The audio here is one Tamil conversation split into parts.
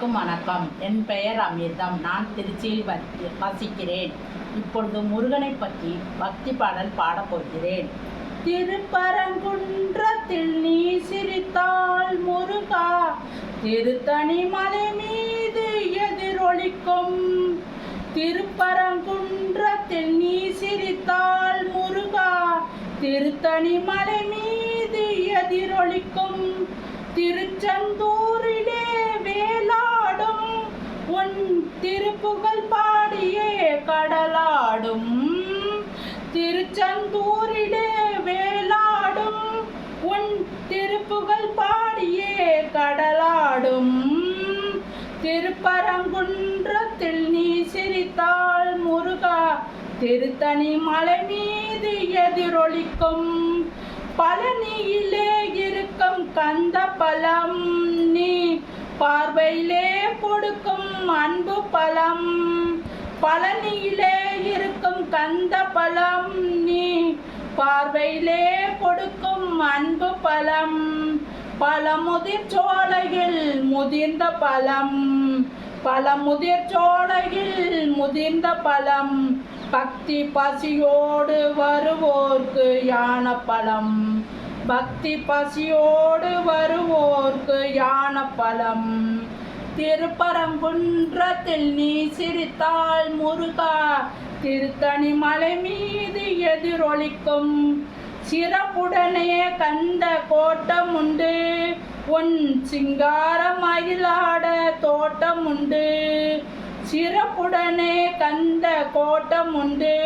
அனைவருக்கும் வணக்கம். என் பெயர் அமிர்தம். நான் திருச்சியில் வசிக்கிறேன். இப்பொழுது முருகனை பற்றி பக்தி பாடல் பாடப்போகிறேன் திருப்பரங்குன்றத்தில் நீ சிரித்தாள் முருகா திருத்தணி மலை மீது எதிரொலிக்கும். திருப்பரங்குன்றத்தில் நீ சிரித்தாள் முருகா திருத்தணி மலை மீது எதிரொலிக்கும். திருச்செந்தூர் வேலாடும் உன் புகழ் பாடியே கடலாடும். திருச்செந்தூரிடே வேலாடும் உன் திருப்புகழ் பாடியே கடலாடும். திருப்பரங்குன்றத்தில் நீ சிரித்தாள் முருகா திருத்தணி மலை மீது எதிரொலிக்கும். பழனியிலே இருக்கும் கந்த பலம் பார்வையிலே கொடுக்கும் அன்பு பலம். பழனியிலே இருக்கும் கந்த பலம். நீ பார்வையிலே கொடுக்கும் அன்பு பழம் பழமுதிர் சோலையில் முதிர்ந்த பழம் பழமுதிர் சோலையில் முதிர்ந்த பலம். பக்தி பசியோடு வருவோர்க்கு யான பழம் பக்தி பசியோடு வருவோர்க்கு யான பலம். திருப்பரங்குன்றத்தில் நீ சிரித்தாள் முருகா திருத்தணி மலை மீது எதிரொலிக்கும். சிறப்புடனே கந்த கோட்டம் உண்டு உன் சிங்கார மயிலாட தோட்டம் உண்டு சிறப்புடனே கந்த கோட்டம் உண்டு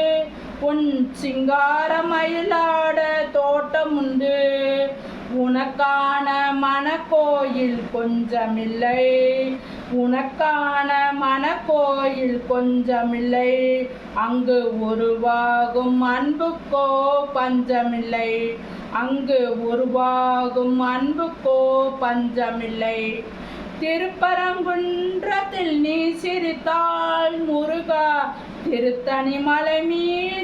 உன் சிங்கார மயிலாட தோட்டம் உண்டு. உனக்கான மனக்கோயில் கொஞ்சமில்லை. உனக்கான மனக்கோயில் கொஞ்சமில்லை. அங்கு உருவாகும் அன்புக்கோ பஞ்சமில்லை. அங்கு உருவாகும் அன்புக்கோ பஞ்சமில்லை. திருப்பரங்குன்றத்தில் நீ சிரித்தாள் முருகா திருத்தணி மலை மீது